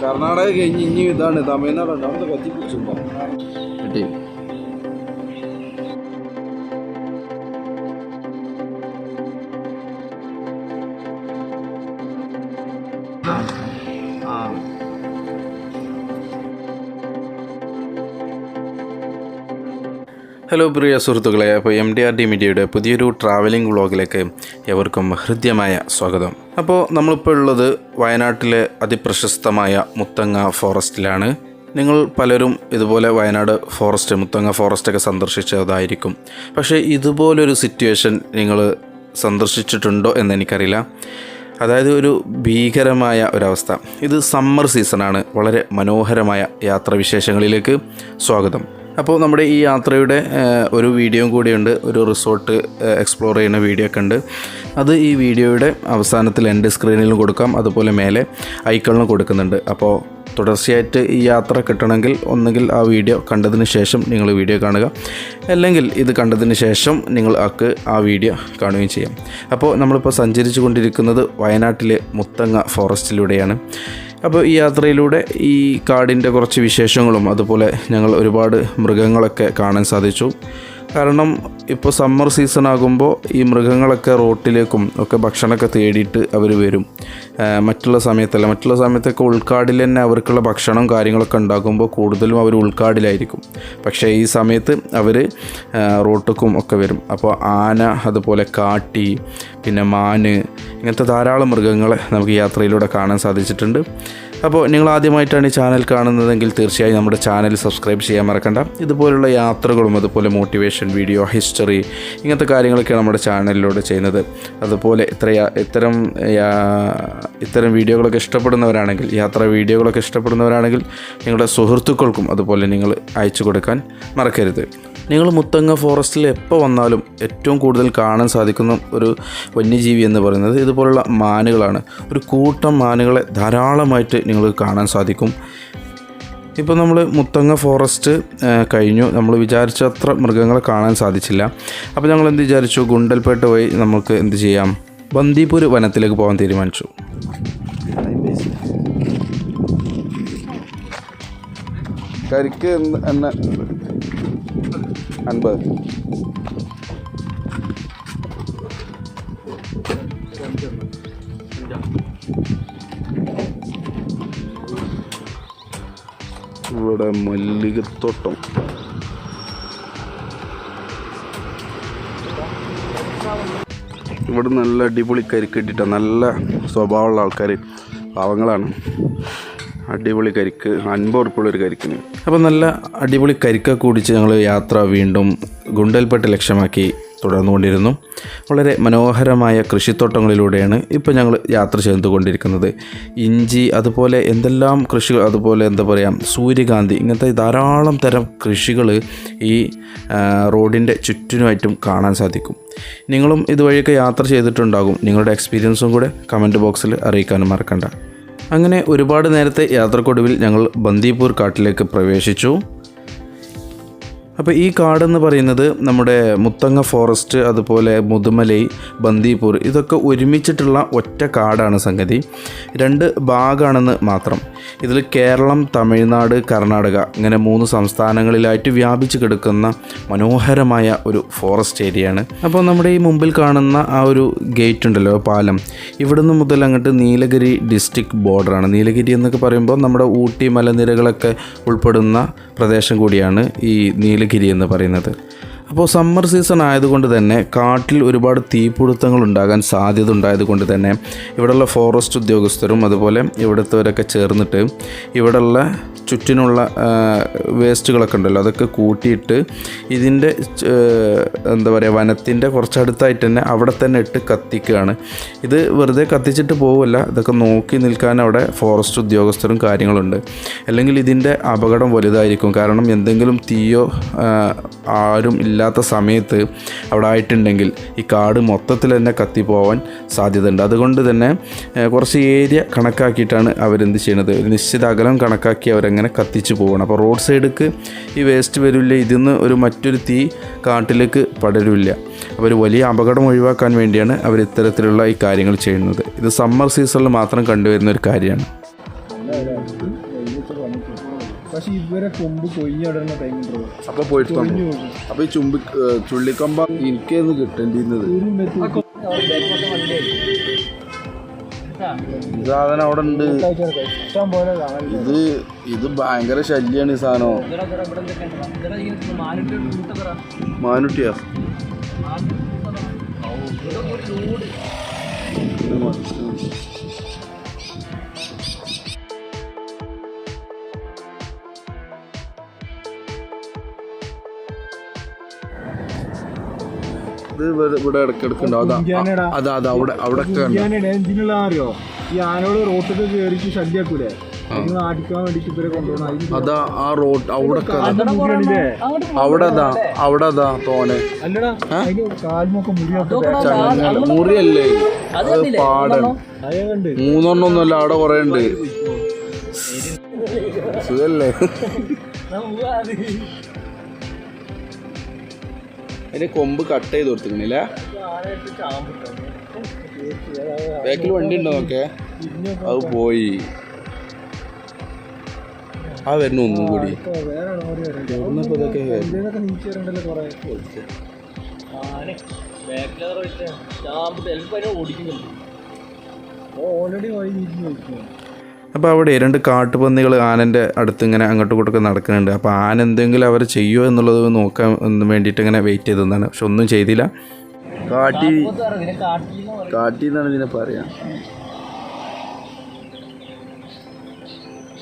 കർണാടക കഴിഞ്ഞ് ഇനി ഇതാണ് തമിഴ്നാട് അവിടെ കത്തിപ്പിടിച്ചിട്ടുണ്ടോ കിട്ടി ഹലോ പ്രിയ സുഹൃത്തുക്കളെ അപ്പോൾ എം ഡി ആർ ഡി മീഡിയയുടെ പുതിയൊരു ട്രാവലിംഗ് വ്ളോഗിലേക്ക് എവർക്കും ഹൃദ്യമായ സ്വാഗതം. അപ്പോൾ നമ്മളിപ്പോൾ ഉള്ളത് വയനാട്ടിലെ അതിപ്രശസ്തമായ മുത്തങ്ങ ഫോറസ്റ്റിലാണ്. നിങ്ങൾ പലരും ഇതുപോലെ വയനാട് ഫോറസ്റ്റ് മുത്തങ്ങ ഫോറസ്റ്റൊക്കെ സന്ദർശിച്ചതായിരിക്കും. പക്ഷേ ഇതുപോലൊരു സിറ്റുവേഷൻ നിങ്ങൾ സന്ദർശിച്ചിട്ടുണ്ടോ എന്ന് എനിക്കറിയില്ല. അതായത് ഒരു ഭീകരമായ ഒരവസ്ഥ. ഇത് സമ്മർ സീസണാണ് വളരെ മനോഹരമായ യാത്രാവിശേഷങ്ങളിലേക്ക് സ്വാഗതം. അപ്പോൾ നമ്മുടെ ഈ യാത്രയുടെ ഒരു വീഡിയോയും കൂടിയുണ്ട്. ഒരു റിസോർട്ട് എക്സ്പ്ലോർ ചെയ്യുന്ന വീഡിയോ ഒക്കെ ഉണ്ട്. അത് ഈ വീഡിയോയുടെ അവസാനത്തിൽ എന്റെ സ്ക്രീനിലും കൊടുക്കാം. അതുപോലെ മേലെ ഐക്കണിലും കൊടുക്കുന്നുണ്ട്. അപ്പോൾ തുടർച്ചയായിട്ട് ഈ യാത്ര കിട്ടണമെങ്കിൽ ഒന്നുകിൽ ആ വീഡിയോ കണ്ടതിന് ശേഷം നിങ്ങൾ വീഡിയോ കാണുക. അല്ലെങ്കിൽ ഇത് കണ്ടതിന് ശേഷം നിങ്ങൾ ആക്ക് ആ വീഡിയോ കാണുകയും ചെയ്യാം. അപ്പോൾ നമ്മളിപ്പോൾ സഞ്ചരിച്ചു കൊണ്ടിരിക്കുന്നത് വയനാട്ടിലെ മുത്തങ്ങ ഫോറസ്റ്റിലൂടെയാണ്. അപ്പോൾ ഈ യാത്രയിലൂടെ ഈ കാടിന്റെ കുറച്ച് വിശേഷങ്ങളും അതുപോലെ ഞങ്ങൾ ഒരുപാട് മൃഗങ്ങളൊക്കെ കാണാൻ സാധിച്ചു. കാരണം ഇപ്പോൾ സമ്മർ സീസൺ ആകുമ്പോൾ ഈ മൃഗങ്ങളൊക്കെ റോട്ടിലേക്കും ഒക്കെ ഭക്ഷണമൊക്കെ തേടിയിട്ട് അവർ വരും. മറ്റുള്ള സമയത്തല്ല. മറ്റുള്ള സമയത്തൊക്കെ ഉൾക്കാടിൽ തന്നെ അവർക്കുള്ള ഭക്ഷണം കാര്യങ്ങളൊക്കെ ഉണ്ടാകുമ്പോൾ കൂടുതലും അവർ ഉൾക്കാടിലായിരിക്കും. പക്ഷേ ഈ സമയത്ത് അവർ റോട്ടുക്കും ഒക്കെ വരും. അപ്പോൾ ആന അതുപോലെ കാട്ടി പിന്നെ മാന് ഇങ്ങനത്തെ ധാരാളം മൃഗങ്ങളെ നമുക്ക് യാത്രയിലൂടെ കാണാൻ സാധിച്ചിട്ടുണ്ട്. അപ്പോൾ നിങ്ങൾ ആദ്യമായിട്ടാണ് ഈ ചാനൽ കാണുന്നതെങ്കിൽ തീർച്ചയായും നമ്മുടെ ചാനൽ സബ്സ്ക്രൈബ് ചെയ്യാൻ മറക്കണ്ട. ഇതുപോലുള്ള യാത്രകളും അതുപോലെ മോട്ടിവേഷൻ വീഡിയോ ഹിസ്റ്ററി ഇങ്ങനത്തെ കാര്യങ്ങളൊക്കെയാണ് നമ്മുടെ ചാനലിലൂടെ ചെയ്യുന്നത്. അതുപോലെ ഇത്ര ഇത്തരം ഇത്തരം വീഡിയോകളൊക്കെ ഇഷ്ടപ്പെടുന്നവരാണെങ്കിൽ യാത്രാ വീഡിയോകളൊക്കെ ഇഷ്ടപ്പെടുന്നവരാണെങ്കിൽ നിങ്ങളുടെ സുഹൃത്തുക്കൾക്കും അതുപോലെ നിങ്ങൾ അയച്ചു കൊടുക്കാൻ മറക്കരുത്. നിങ്ങൾ മുത്തങ്ങ ഫോറസ്റ്റിൽ എപ്പോൾ വന്നാലും ഏറ്റവും കൂടുതൽ കാണാൻ സാധിക്കുന്ന ഒരു വന്യജീവി എന്ന് പറയുന്നത് ഇതുപോലുള്ള മാനുകളാണ്. ഒരു കൂട്ടം മാനുകളെ ധാരാളമായിട്ട് നിങ്ങൾക്ക് കാണാൻ സാധിക്കും. ഇപ്പോൾ നമ്മൾ മുത്തങ്ങ ഫോറസ്റ്റ് കഴിഞ്ഞു. നമ്മൾ വിചാരിച്ചത്ര മൃഗങ്ങളെ കാണാൻ സാധിച്ചില്ല. അപ്പോൾ ഞങ്ങൾ എന്ത് വിചാരിച്ചു? ഗുണ്ടൽപേട്ട പോയി നമുക്ക് എന്ത് ചെയ്യാം? ബന്ദിപൂർ വനത്തിലേക്ക് പോകാൻ തീരുമാനിച്ചു. കരിക്ക് എന്ന് അൻപത്. ഇവിടെ മല്ലികത്തോട്ടം. ഇവിടെ നല്ല അടിപൊളി കരിക്ക് ഇട്ടിട്ടാണ് നല്ല സ്വഭാവമുള്ള ആൾക്കാർ പാവങ്ങളാണ്. അടിപൊളി കരിക്ക് അൻപത് ഒരു കരിക്കിന്. അപ്പോൾ നല്ല അടിപൊളി കരിക്ക കുടിച്ച് ഞങ്ങൾ യാത്ര വീണ്ടും ഗുണ്ടൽപ്പെട്ട് ലക്ഷ്യമാക്കി തുടർന്നുകൊണ്ടിരുന്നു. വളരെ മനോഹരമായ കൃഷിത്തോട്ടങ്ങളിലൂടെയാണ് ഇപ്പോൾ ഞങ്ങൾ യാത്ര ചെയ്തുകൊണ്ടിരിക്കുന്നത്. ഇഞ്ചി അതുപോലെ എന്തെല്ലാം കൃഷികൾ അതുപോലെ എന്താ പറയുക സൂര്യകാന്തി ഇങ്ങനത്തെ ധാരാളം തരം കൃഷികൾ ഈ റോഡിന്റെ ചുറ്റിനുമായിട്ടും കാണാൻ സാധിക്കും. നിങ്ങളും ഇതുവഴിയൊക്കെ യാത്ര ചെയ്തിട്ടുണ്ടാകും. നിങ്ങളുടെ എക്സ്പീരിയൻസും കൂടെ കമന്റ് ബോക്സിൽ അറിയിക്കാനും മറക്കണ്ട. അങ്ങനെ ഒരുപാട് നേരത്തെ യാത്രക്കൊടുവിൽ ഞങ്ങൾ ബന്ദീപൂർ കാട്ടിലേക്ക് പ്രവേശിച്ചു. അപ്പോൾ ഈ കാടെന്ന് പറയുന്നത് നമ്മുടെ മുത്തങ്ങ ഫോറസ്റ്റ് അതുപോലെ മുതുമലൈ ബന്ദീപൂർ ഇതൊക്കെ ഒരുമിച്ചിട്ടുള്ള ഒറ്റ കാടാണ് സംഗതി. രണ്ട് ഭാഗമാണെന്ന് മാത്രം. ഇതിൽ കേരളം തമിഴ്നാട് കർണാടക ഇങ്ങനെ മൂന്ന് സംസ്ഥാനങ്ങളിലായിട്ട് വ്യാപിച്ചു കിടക്കുന്ന മനോഹരമായ ഒരു ഫോറസ്റ്റ് ഏരിയയാണ്. അപ്പോൾ നമ്മുടെ ഈ മുമ്പിൽ കാണുന്ന ആ ഒരു ഗേറ്റ് ഉണ്ടല്ലോ പാലം. ഇവിടുന്ന് മുതൽ അങ്ങോട്ട് നീലഗിരി ഡിസ്ട്രിക്ട് ബോർഡറാണ് നീലഗിരി എന്നൊക്കെ പറയുമ്പോൾ നമ്മുടെ ഊട്ടി മലനിരകളൊക്കെ ഉൾപ്പെടുന്ന പ്രദേശം കൂടിയാണ് ഈ നീലഗിരി എന്ന് പറയുന്നത്. അപ്പോൾ സമ്മർ സീസൺ ആയതുകൊണ്ട് തന്നെ കാട്ടിൽ ഒരുപാട് തീപിടുത്തങ്ങൾ ഉണ്ടാകാൻ സാധ്യത ഉണ്ടായതുകൊണ്ട് തന്നെ ഇവിടെയുള്ള ഫോറസ്റ്റ് ഉദ്യോഗസ്ഥരും അതുപോലെ ഇവിടുത്തവരൊക്കെ ചേർന്നിട്ട് ഇവിടെയുള്ള ചുറ്റിനുള്ള വേസ്റ്റുകളൊക്കെ ഉണ്ടല്ലോ അതൊക്കെ കൂട്ടിയിട്ട് ഇതിന്റെ എന്താ പറയുക വനത്തിന്റെ കുറച്ചടുത്തായിട്ട് തന്നെ അവിടെ തന്നെ ഇട്ട് കത്തിക്കുകയാണ്. ഇത് വെറുതെ കത്തിച്ചിട്ട് പോവില്ല ഇതൊക്കെ നോക്കി നിൽക്കാൻ അവിടെ ഫോറസ്റ്റ് ഉദ്യോഗസ്ഥരും കാര്യങ്ങളുണ്ട്. അല്ലെങ്കിൽ ഇതിന്റെ അപകടം വലുതായിരിക്കും. കാരണം എന്തെങ്കിലും തീയോ ആരും ആരും ഇല്ലാത്ത സമയത്ത് അവിടെ ആയിട്ടുണ്ടെങ്കിൽ ഈ കാട് മൊത്തത്തിൽ തന്നെ കത്തിപ്പോവാൻ സാധ്യതയുണ്ട്. അതുകൊണ്ട് തന്നെ കുറച്ച് ഏരിയ കണക്കാക്കിയിട്ടാണ് അവരെന്ത് ചെയ്യണത്? ഒരു നിശ്ചിത അകലം കണക്കാക്കി അവരങ്ങനെ കത്തിച്ച് പോകണം അപ്പോൾ റോഡ് സൈഡിലേക്ക് ഈ വേസ്റ്റ് വരില്ല ഇതിന്ന് ഒരു മറ്റൊരു തീ കാട്ടിലേക്ക് പടരില്ല. അപ്പോൾ ഒരു വലിയ അപകടം ഒഴിവാക്കാൻ വേണ്ടിയാണ് അവർ ഇത്തരത്തിലുള്ള ഈ കാര്യങ്ങൾ ചെയ്യുന്നത്. ഇത് സമ്മർ സീസണിൽ മാത്രം കണ്ടുവരുന്ന ഒരു കാര്യമാണ്. ഇവരെ കൊമ്പ് കൊയ്ഞ്ഞിടുന്ന ടൈം ഉണ്ടോ അപ്പൊ പോയിട്ട്? അപ്പൊ ഈ ചുമ്പി ചുള്ളിക്കമ്പ മെത്തി ഈ സാധനം അവിടെ ഉണ്ട്? ഇത് ഇത് ഭയങ്കര ശല്യാണ് ഈ സാധനം. മാനുട്ടിയാ? ഇത് ഇത് ഇവിടെ- ഇടക്കിടക്ക് ഉണ്ടാവും അതാ അതാ അവിടെ അവിടെ അറിയോ? ഈ ആനോട് റോട്ടിൽ കയറിച്ച് ശല്യാക്കൂലേ അതാ ആ റോഡ് അവിടെ. അവിടെ അതാ അവിടെ അതാ തോനെ. ചങ്ങല മുറിയല്ലേ? അത് പാടൻ. അയ കണ്ട്. മൂന്നെണ്ണം ഒന്നുമല്ല അവിടെ കുറെ ഉണ്ട്. സുഖല്ലേ? അതിന്റെ കൊമ്പ് കട്ട് ചെയ്ത് കൊടുത്തിരുന്നില്ല ബാക്കിൽ വണ്ടി ഉണ്ടോ നോക്കേ? അത് പോയി. ആ വരുന്നു ഒന്നും കൂടി. ഓൾറെഡി വഴി നീച്ച് നോക്കുന്നു അപ്പോൾ അവിടെ രണ്ട് കാട്ടുപന്നികൾ ആനന്റെ അടുത്ത് ഇങ്ങനെ അങ്ങോട്ടും ഇങ്ങോട്ടൊക്കെ നടക്കുന്നുണ്ട്. അപ്പോൾ ആന എന്തെങ്കിലും അവർ ചെയ്യുമോ എന്നുള്ളത് നോക്കാൻ വേണ്ടിയിട്ട് ഇങ്ങനെ വെയിറ്റ് ചെയ്തതാണ് പക്ഷെ ഒന്നും ചെയ്തില്ല. കാട്ടി കാട്ടി എന്നാണ് ഇതിനെ പറയാ.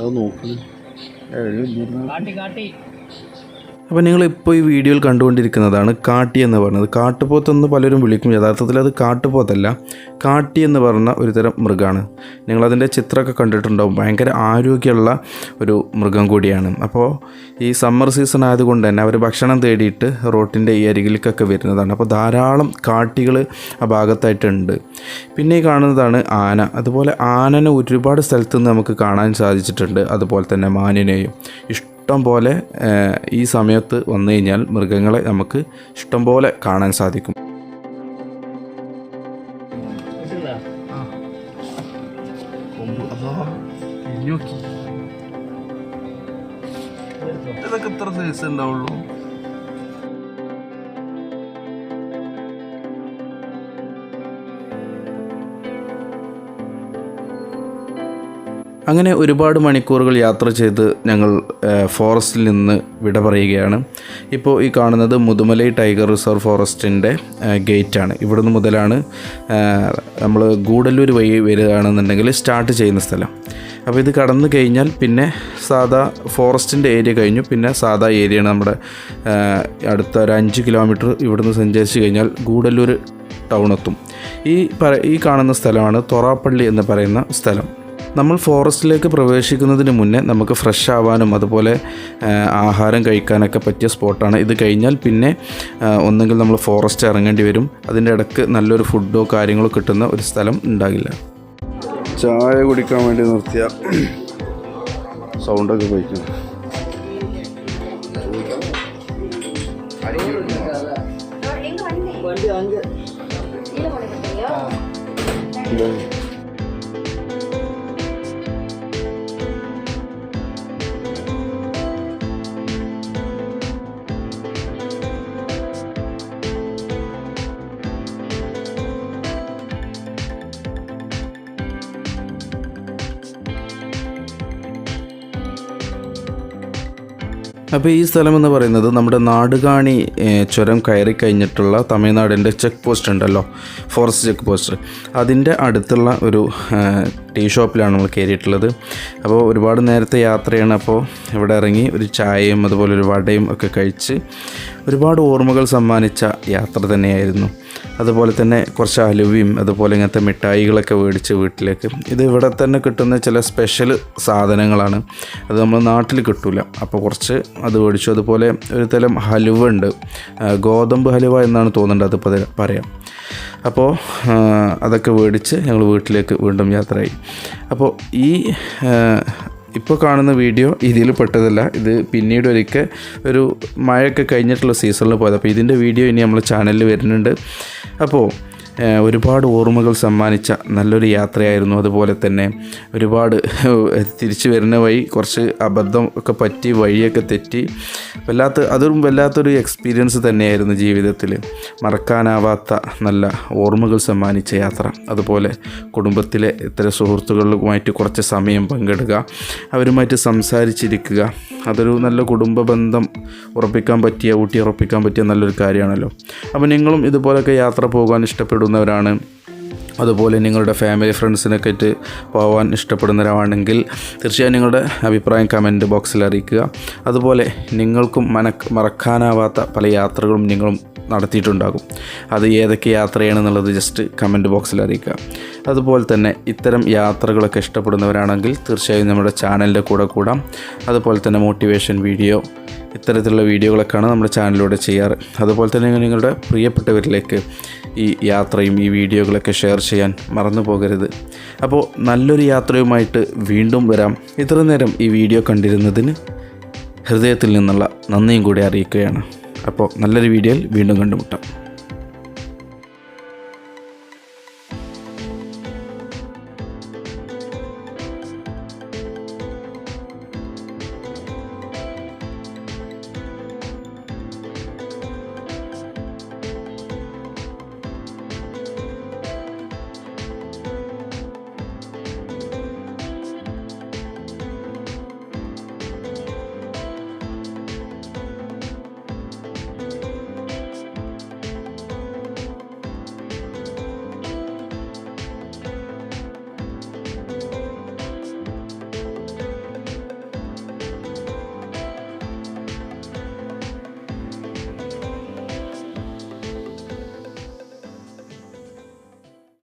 അത് നോക്കുന്നു അപ്പോൾ നിങ്ങൾ ഇപ്പോൾ ഈ വീഡിയോയിൽ കണ്ടുകൊണ്ടിരിക്കുന്നതാണ് കാട്ടി എന്ന് പറയുന്നത് കാട്ടുപോത്തെന്ന് പലരും വിളിക്കും. യഥാർത്ഥത്തിൽ അത് കാട്ടുപോത്തല്ല. കാട്ടി എന്ന് പറഞ്ഞ ഒരു തരം മൃഗമാണ്. നിങ്ങളതിന്റെ ചിത്രമൊക്കെ കണ്ടിട്ടുണ്ടാവും. ഭയങ്കര ആരോഗ്യമുള്ള ഒരു മൃഗം കൂടിയാണ്. അപ്പോൾ ഈ സമ്മർ സീസൺ ആയതുകൊണ്ട് തന്നെ അവർ ഭക്ഷണം തേടിയിട്ട് റോട്ടിന്റെ ഈ അരികിലേക്കൊക്കെ വരുന്നതാണ്. അപ്പോൾ ധാരാളം കാട്ടികൾ ആ ഭാഗത്തായിട്ടുണ്ട്. പിന്നെ ഈ കാണുന്നതാണ് ആന. അതുപോലെ ആനനെ ഒരുപാട് സ്ഥലത്ത് നിന്ന് നമുക്ക് കാണാൻ സാധിച്ചിട്ടുണ്ട്. അതുപോലെ തന്നെ മാനിനെയും. ഇഷ്ടം പോലെ ഈ സമയത്ത് വന്നു കഴിഞ്ഞാൽ മൃഗങ്ങളെ നമുക്ക് ഇഷ്ടം പോലെ കാണാൻ സാധിക്കും. ഇതൊക്കെ എത്ര സൈസ് ഉണ്ടാവുള്ളൂ. അങ്ങനെ ഒരുപാട് മണിക്കൂറുകൾ യാത്ര ചെയ്ത് ഞങ്ങൾ ഫോറസ്റ്റിൽ നിന്ന് വിട പറയുകയാണ്. ഇപ്പോൾ ഈ കാണുന്നത് മുതുമലൈ ടൈഗർ റിസർവ് ഫോറസ്റ്റിന്റെ ഗേറ്റാണ്. ഇവിടുന്ന് മുതലാണ് നമ്മൾ ഗൂഡല്ലൂർ വഴി വരികയാണെന്നുണ്ടെങ്കിൽ സ്റ്റാർട്ട് ചെയ്യുന്ന സ്ഥലം. അപ്പോൾ ഇത് കടന്നു കഴിഞ്ഞാൽ പിന്നെ സാധാ ഫോറസ്റ്റിന്റെ ഏരിയ കഴിഞ്ഞു. പിന്നെ സാധാ ഏരിയയാണ് നമ്മുടെ അടുത്ത ഒരു അഞ്ച് കിലോമീറ്റർ ഇവിടുന്ന് സഞ്ചരിച്ച് കഴിഞ്ഞാൽ ഗൂഡല്ലൂർ ടൗണെത്തും ഈ ഈ കാണുന്ന സ്ഥലമാണ് തൊറാപ്പള്ളി എന്ന് പറയുന്ന സ്ഥലം. നമ്മൾ ഫോറസ്റ്റിലേക്ക് പ്രവേശിക്കുന്നതിന് മുന്നേ നമുക്ക് ഫ്രഷ് ആവാനും അതുപോലെ ആഹാരം കഴിക്കാനൊക്കെ പറ്റിയ സ്പോട്ടാണ്. ഇത് കഴിഞ്ഞാൽ പിന്നെ ഒന്നെങ്കിൽ നമ്മൾ ഫോറസ്റ്റ് ഇറങ്ങേണ്ടി വരും. അതിന്റെ ഇടയ്ക്ക് നല്ലൊരു ഫുഡോ കാര്യങ്ങളോ കിട്ടുന്ന ഒരു സ്ഥലം ഉണ്ടാകില്ല. ചായ കുടിക്കാൻ വേണ്ടി നിർത്തിയ സൗണ്ടൊക്കെ പോയിക്കും അപ്പോൾ ഈ സ്ഥലം എന്ന് പറയുന്നത് നമ്മുടെ നാടുകാണി ചുരം കയറി കഴിഞ്ഞിട്ടുള്ള തമിഴ്നാടിന്റെ ചെക്ക് പോസ്റ്റ് ഉണ്ടല്ലോ ഫോറസ്റ്റ് ചെക്ക് പോസ്റ്റ് അതിന്റെ അടുത്തുള്ള ഒരു ടീ ഷോപ്പിലാണ് നമ്മൾ കയറിയിട്ടുള്ളത്. അപ്പോൾ ഒരുപാട് നേരത്തെ യാത്രയാണ്. അപ്പോൾ ഇവിടെ ഇറങ്ങി ഒരു ചായയും അതുപോലെ ഒരു വടയും ഒക്കെ കഴിച്ച് ഒരുപാട് ഓർമ്മകൾ സമ്മാനിച്ച യാത്ര തന്നെയായിരുന്നു. അതുപോലെ തന്നെ കുറച്ച് അലുവയും അതുപോലെ ഇങ്ങനത്തെ മിഠായികളൊക്കെ മേടിച്ച് വീട്ടിലേക്ക്. ഇത് ഇവിടെ തന്നെ കിട്ടുന്ന ചില സ്പെഷ്യൽ സാധനങ്ങളാണ്. അത് നമ്മൾ നാട്ടിൽ കിട്ടില്ല അപ്പോൾ കുറച്ച് അത് മേടിച്ചു. അതുപോലെ ഒരു തരം ഹലുവ ഉണ്ട്. ഗോതമ്പ് ഹലുവ എന്നാണ് തോന്നുന്നത്. അത് പറയാം. അപ്പോൾ അതൊക്കെ മേടിച്ച് ഞങ്ങൾ വീട്ടിലേക്ക് വീണ്ടും യാത്രയായി. അപ്പോൾ ഈ ഇപ്പോൾ കാണുന്ന വീഡിയോ ഇതിൽ പെട്ടതല്ല. ഇത് പിന്നീട് ഒരിക്കൽ ഒരു മഴയൊക്കെ കഴിഞ്ഞിട്ടുള്ള സീസണിൽ പോയത്. അപ്പോൾ ഇതിന്റെ വീഡിയോ ഇനി നമ്മൾ ചാനലിൽ വരുന്നുണ്ട്. അപ്പോൾ ഒരുപാട് ഓർമ്മകൾ സമ്മാനിച്ച നല്ലൊരു യാത്രയായിരുന്നു. അതുപോലെ തന്നെ ഒരുപാട് തിരിച്ചു വരുന്ന വഴി കുറച്ച് അബദ്ധം ഒക്കെ പറ്റി വഴിയൊക്കെ തെറ്റി. വല്ലാത്ത അതും വല്ലാത്തൊരു എക്സ്പീരിയൻസ് തന്നെയായിരുന്നു ജീവിതത്തിൽ മറക്കാനാവാത്ത നല്ല ഓർമ്മകൾ സമ്മാനിച്ച യാത്ര. അതുപോലെ കുടുംബത്തിലെ ഇത്തരം സുഹൃത്തുക്കളുമായിട്ട് കുറച്ച് സമയം പങ്കിടുക അവരുമായിട്ട് സംസാരിച്ചിരിക്കുക. അതൊരു നല്ല കുടുംബ ബന്ധം ഉറപ്പിക്കാൻ പറ്റിയ ഊട്ടി ഉറപ്പിക്കാൻ പറ്റിയ നല്ലൊരു കാര്യമാണല്ലോ. അപ്പോൾ നിങ്ങളും ഇതുപോലൊക്കെ യാത്ര പോകാൻ ഇഷ്ടപ്പെടുന്നവരാണ്. അതുപോലെ നിങ്ങളുടെ ഫാമിലി ഫ്രണ്ട്സിനൊക്കെ ആയിട്ട് പോകാൻ ഇഷ്ടപ്പെടുന്നവരാണെങ്കിൽ തീർച്ചയായും നിങ്ങളുടെ അഭിപ്രായം കമന്റ് ബോക്സിൽ അറിയിക്കുക. അതുപോലെ നിങ്ങൾക്കും മനക്ക് മറക്കാനാവാത്ത പല യാത്രകളും നിങ്ങളും നടത്തിയിട്ടുണ്ടാകും. അത് ഏതൊക്കെ യാത്രയാണെന്നുള്ളത് ജസ്റ്റ് കമന്റ് ബോക്സിൽ അറിയിക്കുക. അതുപോലെ തന്നെ ഇത്തരം യാത്രകളൊക്കെ ഇഷ്ടപ്പെടുന്നവരാണെങ്കിൽ തീർച്ചയായും നമ്മുടെ ചാനലിന്റെ കൂടെ കൂടാം. അതുപോലെ തന്നെ മോട്ടിവേഷൻ വീഡിയോ ഇത്തരത്തിലുള്ള വീഡിയോകളൊക്കെയാണ് നമ്മുടെ ചാനലിലൂടെ ചെയ്യാറ്. അതുപോലെ തന്നെ നിങ്ങളുടെ പ്രിയപ്പെട്ടവരിലേക്ക് ഈ യാത്രയും ഈ വീഡിയോകളൊക്കെ ഷെയർ ചെയ്യാൻ മറന്നു പോകരുത്. അപ്പോൾ നല്ലൊരു യാത്രയുമായിട്ട് വീണ്ടും വരാം. ഇത്ര നേരം ഈ വീഡിയോ കണ്ടിരുന്നതിന് ഹൃദയത്തിൽ നിന്നുള്ള നന്ദിയും കൂടി അറിയിക്കുകയാണ്. അപ്പോൾ നല്ലൊരു വീഡിയോയിൽ വീണ്ടും കണ്ടുമുട്ടാം.